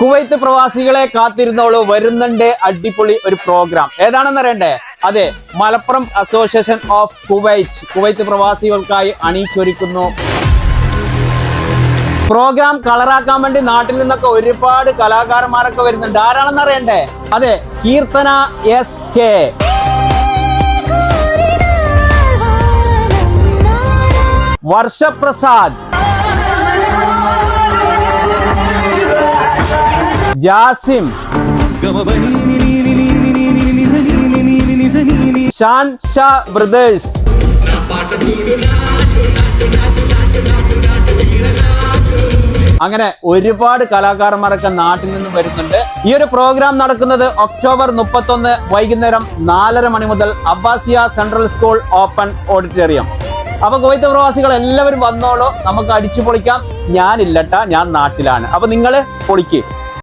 Kuwait പ്രവാസികളെ കാത്തിരുന്നോളൂ. വരുന്നുണ്ട് അടിപൊളി ഒരു പ്രോഗ്രാം ഏതാണെന്ന് അറിയണ്ടേ? അതെ Malappuram association of Kuwait Kuwait പ്രവാസികൾക്കായി അണിയിച്ചൊരുക്കുന്നു. പ്രോഗ്രാം കളറാക്കാൻ വേണ്ടി നാട്ടിൽ നിന്നൊക്കെ ഒരുപാട് കലാകാരന്മാരൊക്കെ വരുന്നുണ്ട്. ആരാണെന്ന് അറിയണ്ടേ? അതെ Keerthana S K Varshaprasad. Jasim. Shan Shah brothers. അങ്ങനെ ഒരുപാട് കലാകാരന്മാരൊക്കെ നാട്ടിൽ നിന്ന് വരുന്നുണ്ട്. ഈ ഒരു പ്രോഗ്രാം നടക്കുന്നത് ഒക്ടോബർ മുപ്പത്തൊന്ന് വൈകുന്നേരം നാലര മണി മുതൽ Abbasiya central school open auditorium. അപ്പൊ കുവൈത്ത് പ്രവാസികൾ എല്ലാവരും വന്നോളൂ. നമുക്ക് അടിച്ചു പൊളിക്കാം. ഞാനില്ലട്ട ഞാൻ നാട്ടിലാണ്. അപ്പൊ നിങ്ങൾ പൊളിക്ക്.